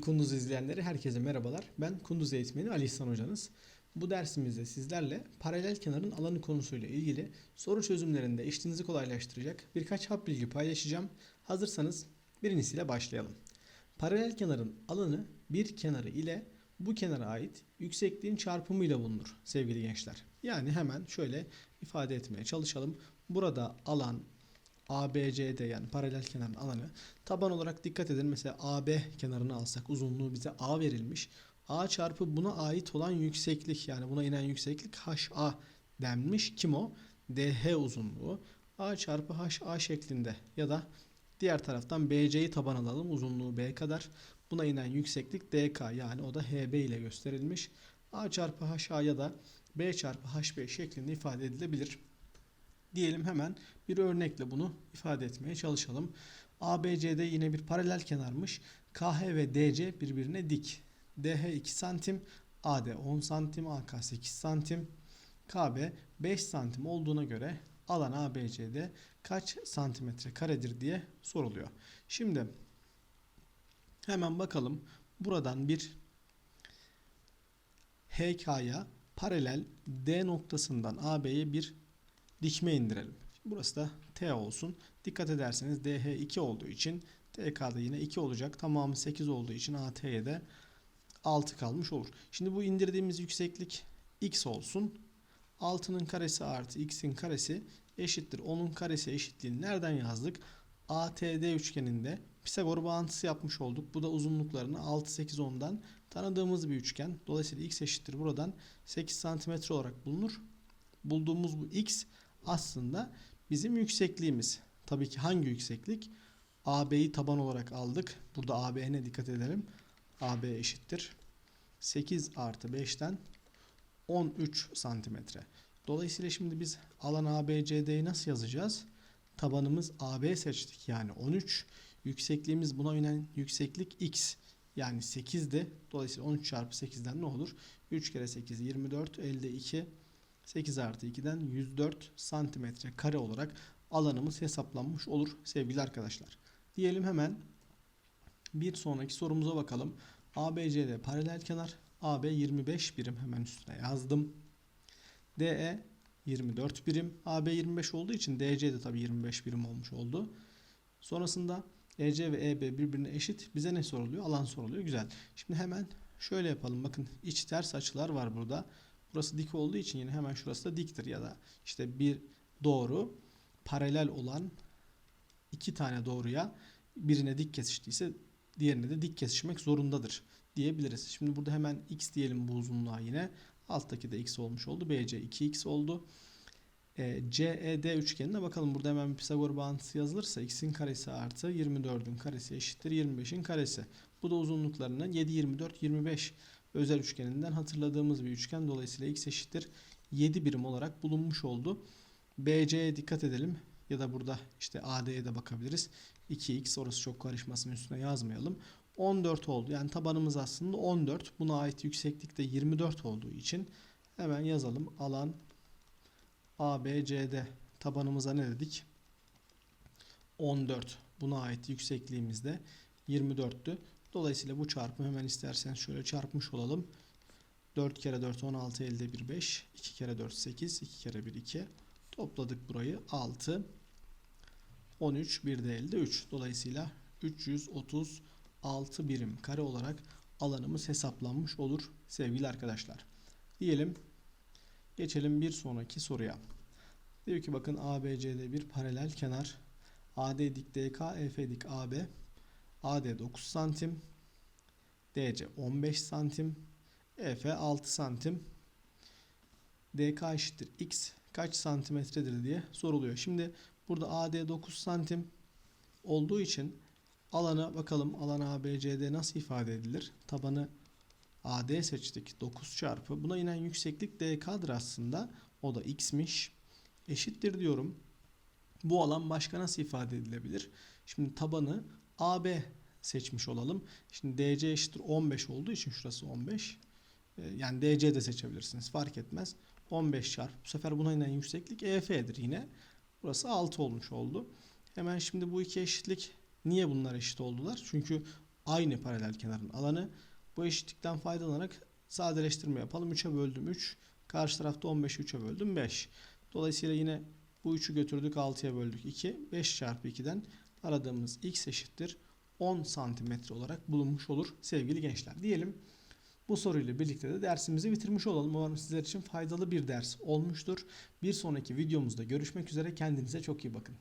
Kunduz izleyenleri herkese merhabalar. Ben Kunduz eğitmeni Ali İhsan Hocanız. Bu dersimizde sizlerle paralel kenarın alanı konusuyla ilgili soru çözümlerinde işinizi kolaylaştıracak birkaç hap bilgi paylaşacağım. Hazırsanız birincisiyle başlayalım. Paralel kenarın alanı bir kenarı ile bu kenara ait yüksekliğin çarpımıyla bulunur sevgili gençler. Yani hemen şöyle ifade etmeye çalışalım. Burada alan ABCD yani paralel kenarın alanı. Taban olarak dikkat edin. Mesela AB kenarını alsak uzunluğu bize A verilmiş. A çarpı buna ait olan yükseklik yani buna inen yükseklik HA denmiş. Kim o? DH uzunluğu. A çarpı HA şeklinde ya da diğer taraftan BC'yi taban alalım. Uzunluğu B kadar. Buna inen yükseklik DK yani o da HB ile gösterilmiş. A çarpı HA ya da B çarpı HB şeklinde ifade edilebilir. Diyelim hemen bir örnekle bunu ifade etmeye çalışalım. ABCD yine bir paralel kenarmış. KH ve DC birbirine dik. DH 2 santim, AD 10 santim, AK 8 santim, KB 5 santim olduğuna göre alan ABCD kaç santimetre karedir diye soruluyor. Şimdi hemen bakalım. Buradan bir HK'ya paralel D noktasından AB'ye bir dikme indirelim. Burası da T olsun. Dikkat ederseniz DH 2 olduğu için TK'da yine 2 olacak. Tamamı 8 olduğu için AT'ye de 6 kalmış olur. Şimdi bu indirdiğimiz yükseklik x olsun. 6'nın karesi artı x'in karesi eşittir. 10'un karesi eşitliğini nereden yazdık? ATD üçgeninde Pisagor bağıntısı yapmış olduk. Bu da uzunluklarını 6, 8, 10'dan tanıdığımız bir üçgen. Dolayısıyla x eşittir. Buradan 8 cm olarak bulunur. Bulduğumuz bu x aslında bizim yüksekliğimiz. Tabii ki hangi yükseklik? AB'yi taban olarak aldık. Burada AB'ne dikkat edelim. AB eşittir. 8 artı 5'ten 13 santimetre. Dolayısıyla şimdi biz alan ABCD'yi nasıl yazacağız? Tabanımız AB seçtik yani 13. Yüksekliğimiz buna inen yükseklik x yani 8'di. Dolayısıyla 13 çarpı 8'den ne olur? 3 kere 8 24 elde 2 8 artı 2'den 104 santimetre kare olarak alanımız hesaplanmış olur sevgili arkadaşlar. Diyelim hemen bir sonraki sorumuza bakalım. ABCD paralel kenar. AB 25 birim hemen üstüne yazdım. DE 24 birim. AB 25 olduğu için DC de tabii 25 birim olmuş oldu. Sonrasında EC ve EB birbirine eşit. Bize ne soruluyor? Alan soruluyor. Güzel. Şimdi hemen şöyle yapalım. Bakın iç ters açılar var burada. Burası dik olduğu için yine hemen şurası da diktir ya da işte bir doğru paralel olan iki tane doğruya birine dik kesiştiyse diğerine de dik kesişmek zorundadır diyebiliriz. Şimdi burada hemen x diyelim bu uzunluğa yine. Alttaki de x olmuş oldu. BC 2x oldu. E, CED üçgenine bakalım. Burada hemen Pisagor bağıntısı yazılırsa x'in karesi artı 24'ün karesi eşittir 25'in karesi. Bu da uzunluklarının 7, 24, 25 özel üçgeninden hatırladığımız bir üçgen. Dolayısıyla x eşittir 7 birim olarak bulunmuş oldu. BC'ye dikkat edelim. Ya da burada işte AD'ye de bakabiliriz. 2x orası çok karışmasın üstüne yazmayalım. 14 oldu. Yani tabanımız aslında 14. Buna ait yükseklik de 24 olduğu için hemen yazalım. Alan ABCD tabanımıza ne dedik? 14. Buna ait yüksekliğimiz de 24'tü. Dolayısıyla bu çarpımı hemen isterseniz şöyle çarpmış olalım. 4 kere 4 16 elde 1 5. 2 kere 4 8. 2 kere 1 2. Topladık burayı 6. 13 bir de elde 3. Dolayısıyla 336 birim kare olarak alanımız hesaplanmış olur sevgili arkadaşlar. Diyelim geçelim bir sonraki soruya. Diyor ki bakın ABCD bir paralel kenar. AD dik DK, EF dik AB. AD 9 santim. DC 15 santim. EF 6 santim. DK eşittir X kaç santimetredir diye soruluyor. Şimdi burada AD 9 santim olduğu için alana bakalım alan ABCD nasıl ifade edilir? Tabanı AD seçtik. 9 çarpı. Buna inen yükseklik DK'dır aslında. O da X'miş. Eşittir diyorum. Bu alan başka nasıl ifade edilebilir? Şimdi tabanı AB seçmiş olalım. Şimdi DC eşittir 15 olduğu için şurası 15. Yani DC de seçebilirsiniz. Fark etmez. 15 çarpı. Bu sefer buna inen yükseklik EF'dir yine. Burası 6 olmuş oldu. Hemen şimdi bu iki eşitlik niye bunlar eşit oldular? Çünkü aynı paralel kenarın alanı. Bu eşitlikten faydalanarak sadeleştirme yapalım. 3'e böldüm 3. Karşı tarafta 15'i 3'e böldüm 5. Dolayısıyla yine bu 3'ü götürdük 6'ya böldük 2. 5 çarpı 2'den aradığımız x eşittir 10 santimetre olarak bulunmuş olur sevgili gençler. Diyelim bu soruyla birlikte de dersimizi bitirmiş olalım. Umarım sizler için faydalı bir ders olmuştur. Bir sonraki videomuzda görüşmek üzere. Kendinize çok iyi bakın.